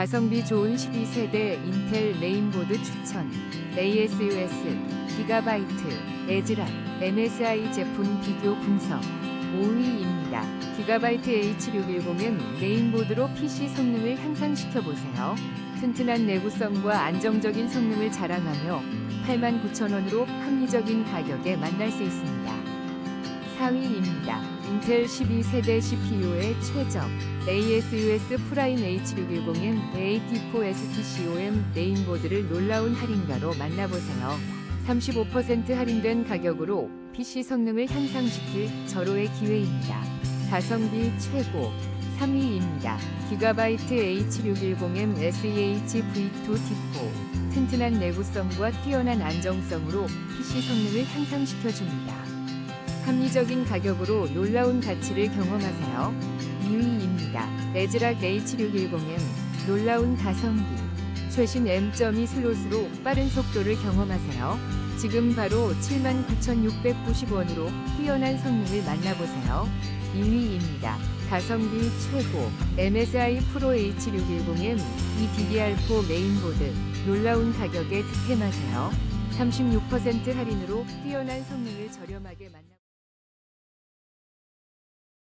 가성비 좋은 12세대 인텔 메인보드 추천. ASUS, 기가바이트, 에즈락, MSI 제품 비교 분석. 5위입니다. 기가바이트 H610M 메인보드로 PC 성능을 향상시켜 보세요. 튼튼한 내구성과 안정적인 성능을 자랑하며 89,000원으로 합리적인 가격에 만날 수 있습니다. 4위입니다. 인텔 12세대 CPU의 최적 ASUS 프라임 H610M A84STCOM 메인보드를 놀라운 할인가로 만나보세요. 35% 할인된 가격으로 PC 성능을 향상시킬 절호의 기회입니다. 가성비 최고 3위입니다. 기가바이트 H610M SEH V2 T4 튼튼한 내구성과 뛰어난 안정성으로 PC 성능을 향상시켜줍니다. 합리적인 가격으로 놀라운 가치를 경험하세요. 2위입니다. 에즈락 H610M 놀라운 가성비 최신 M.2 슬롯으로 빠른 속도를 경험하세요. 지금 바로 79,690원으로 뛰어난 성능을 만나보세요. 2위입니다. 가성비 최고 MSI 프로 H610M 이 DDR4 메인보드 놀라운 가격에 득템하세요. 36% 할인으로 뛰어난 성능을 저렴하게 만나